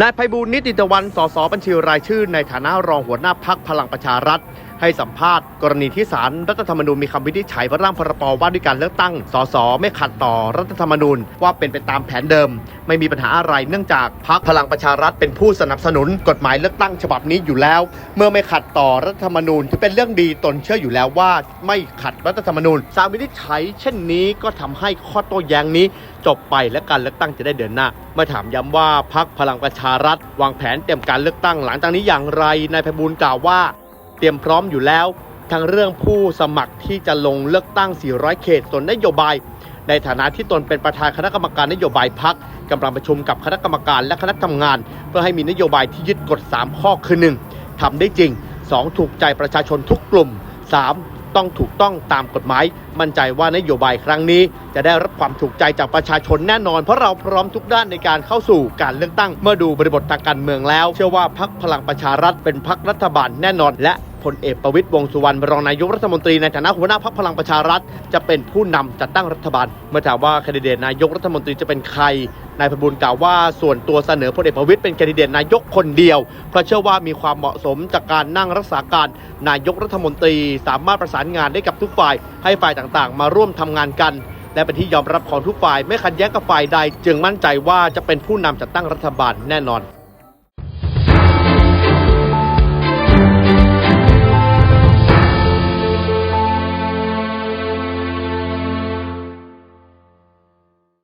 นายไพบูลนิติตะวัน สสบัญชีรายชื่อ ในฐานะรองหัวหน้าพักพลังประชารัฐ ให้สัมภาษณ์กรณีที่ศาลรัฐธรรมนูญมีคำวินิจฉัยว่าร่างพรบว่าด้วยการเลือกตั้ง สส ไม่ขัดต่อรัฐธรรมนูญว่าเป็นไปตามแผนเดิม ไม่มีปัญหาอะไรเนื่องจากพักพลังประชารัฐเป็นผู้สนับสนุนกฎหมายเลือกตั้งฉบับนี้อยู่แล้ว เมื่อไม่ขัดต่อรัฐธรรมนูญถือเป็นเรื่องดีตนเชื่ออยู่แล้วว่า ไม่ขัดรัฐธรรมนูญศาลวินิจฉัย เช่นนี้ก็ทำให้ข้อโต้แย้งนี้จบไปและการเลือกตั้งจะได้เดินหน้าเมื่อถามย้ำว่าพักพลังประชารัฐ วางแผนเตรียมการเลือกตั้งหลังจากนี้อย่างไรนายไพบูลกล่าวว่า ตรียมพร้อมอยู่แล้ว ทั้งเรื่องผู้สมัครที่จะลงเลือกตั้ง 400 เขตส่วนนโยบาย ในฐานะที่ตนเป็นประธานคณะกรรมการนโยบายพักกำลังประชุมกับคณะกรรมการและคณะทำงาน เพื่อให้มีนโยบายที่ยึดกฎ 3 ข้อคือ 1. ทำได้จริง 2. ถูกใจประชาชนทุกกลุ่ม 3. ต้องถูกต้องตามกฎหมาย มั่นใจว่านโยบายครั้งนี้ จะได้รับความถูกใจจากประชาชนแน่นอน เพราะเราพร้อมทุกด้านในการเข้าสู่การเลือกตั้ง เมื่อดูบริบททางการเมืองแล้ว เชื่อว่าพักพลังประชารัฐเป็นพักรัฐบาลแน่นอนและ พลเอกประวิตยวงสุวรรณรองนายกรัฐมนตรีในฐานะหัวหน้าพักพลังประชารัฐ จะเป็นผู้นำจัดตั้งรัฐบาล เมื่อถามว่าแคนดิเดตนายกรัฐมนตรีจะเป็นใครนายพบุญกล่าวว่าส่วนตัวเสนอพลเอกประวิตยเป็นแคนดิเดตนายกคนเดียว เพราะเชื่อว่ามีความเหมาะสมจากการนั่งรักษาการนายกรัฐมนตรีสามารถประสานงานได้กับทุกฝ่าย ให้ฝ่ายต่างๆ มาร่วมทำงานกันและเป็นที่ยอมรับของทุกฝ่ายไม่ขัดแย้งกับฝ่ายใด จึงมั่นใจว่าจะเป็นผู้นำจัดตั้งรัฐบาลแน่นอน